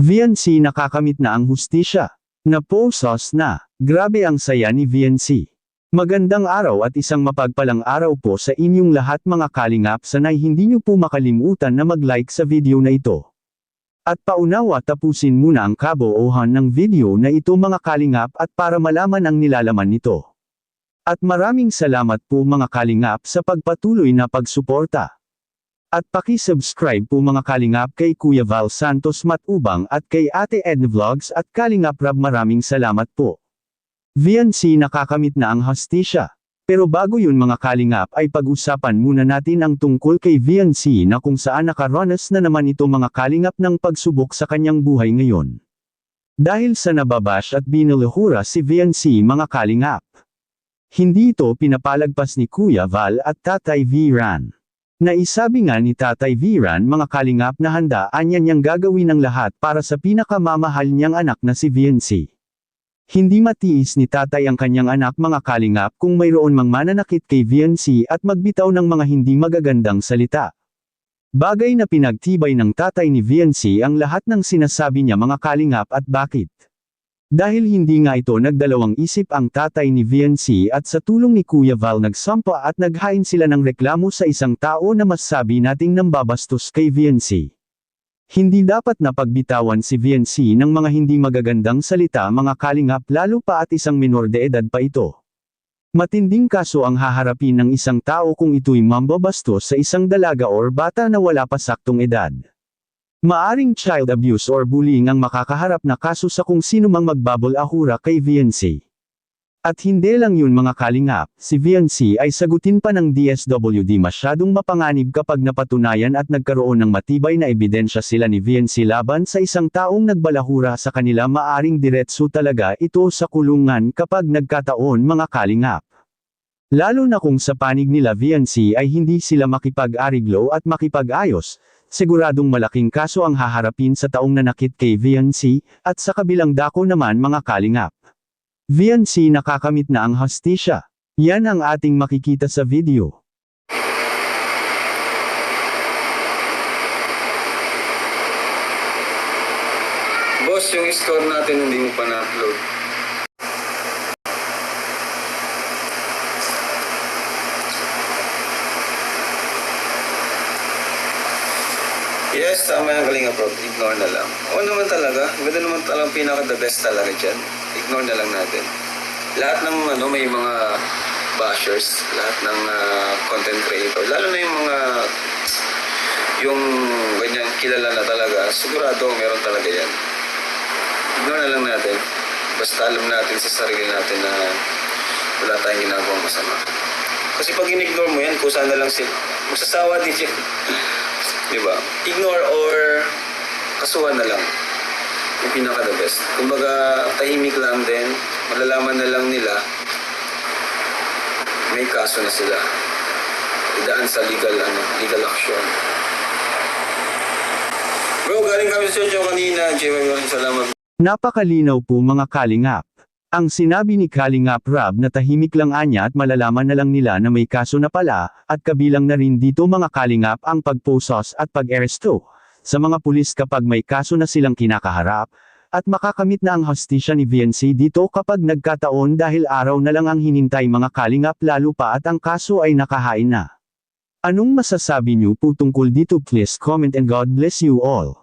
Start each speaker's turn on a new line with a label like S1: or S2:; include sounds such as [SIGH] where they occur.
S1: VNC nakakamit na ang hustisya. Naposos na. Grabe ang saya ni VNC. Magandang araw at isang mapagpalang araw po sa inyong lahat mga kalingap sanay hindi nyo po makalimutan na mag-like sa video na ito. At paunawa tapusin muna ang kaboohan ng video na ito mga kalingap at para malaman ang nilalaman nito. At maraming salamat po mga kalingap sa pagpatuloy na pagsuporta. At paki-subscribe po mga kalingap kay Kuya Val Santos Matubang at kay Ate Edna Vlogs at Kalingap Rab maraming salamat po. VNC nakakamit na ang hostisya. Pero bago yun mga kalingap ay pag-usapan muna natin ang tungkol kay VNC na kung saan nakaranas na naman ito mga kalingap ng pagsubok sa kanyang buhay ngayon. Dahil sa nababash at binalahura si VNC mga kalingap. Hindi ito pinapalagpas ni Kuya Val at Tatay Viran. Naisabi nga ni Tatay Viran mga kalingap na handa anya niyang gagawin ang lahat para sa pinakamamahal niyang anak na si VNC. Hindi matiis ni tatay ang kanyang anak mga kalingap kung mayroon mang mananakit kay VNC at magbitaw ng mga hindi magagandang salita. Bagay na pinagtibay ng tatay ni VNC ang lahat ng sinasabi niya mga kalingap at bakit. Dahil hindi nga ito nagdalawang isip ang tatay ni VNC at sa tulong ni Kuya Val nagsampa at naghain sila ng reklamo sa isang tao na masabi nating nambabastos kay VNC. Hindi dapat na pagbitawan si VNC ng mga hindi magagandang salita mga kalingap lalo pa at isang minor de edad pa ito. Matinding kaso ang haharapin ng isang tao kung ito'y mambabastos sa isang dalaga or bata na wala pa saktong edad. Maaring child abuse or bullying ang makakaharap na kaso sa kung sino mang magbabol ahura kay VNC. At hindi lang yun mga kalingap, si VNC ay sagutin pa ng DSWD masyadong mapanganib kapag napatunayan at nagkaroon ng matibay na ebidensya sila ni VNC laban sa isang taong nagbalahura sa kanila maaring diretso talaga ito sa kulungan kapag nagkataon mga kalingap. Lalo na kung sa panig nila VNC ay hindi sila makipag-ariglo at makipag-ayos, siguradong malaking kaso ang haharapin sa taong nanakit kay VNC, at sa kabilang dako naman mga kalingap. VNC nakakamit na ang hostisya. Yan ang ating makikita sa video.
S2: Boss, yung score natin hindi mo pa na-upload. Yes, tama yung kalinga bro. Ignore na lang. Oo naman talaga. Ganda naman talagang pinaka the best talaga dyan. Ignore na lang natin. Lahat ng ano, may mga bashers, lahat ng ah, content creator, lalo na yung mga yung ganyan kilala na talaga, sigurado meron talaga yan. Ignore na lang natin. Basta alam natin sa sarili natin na wala tayong ginagawang masama. Kasi pag in-ignore mo yan, kusa na lang sila. Magsasawa din yan. [LAUGHS] Di ba? Ignore or kasuhan na lang. Yung pinaka the best. Kumbaga, tahimik lang din. Malalaman na lang nila may kaso na sila. Idaan sa legal, ano, legal action. Bro, galing kami sa studio kanina. Jay, maraming salamat.
S1: Napakalinaw po mga kalingap. Ang sinabi ni Kalingap Rab na tahimik lang anya at malalaman na lang nila na may kaso na pala, at kabilang na rin dito mga kalingap ang pagposos at pag-aresto, sa mga pulis kapag may kaso na silang kinakaharap, at makakamit na ang hostisya ni VNC dito kapag nagkataon dahil araw na lang ang hinintay mga kalingap lalo pa at ang kaso ay nakahain na. Anong masasabi niyo po tungkol dito please comment and God bless you all.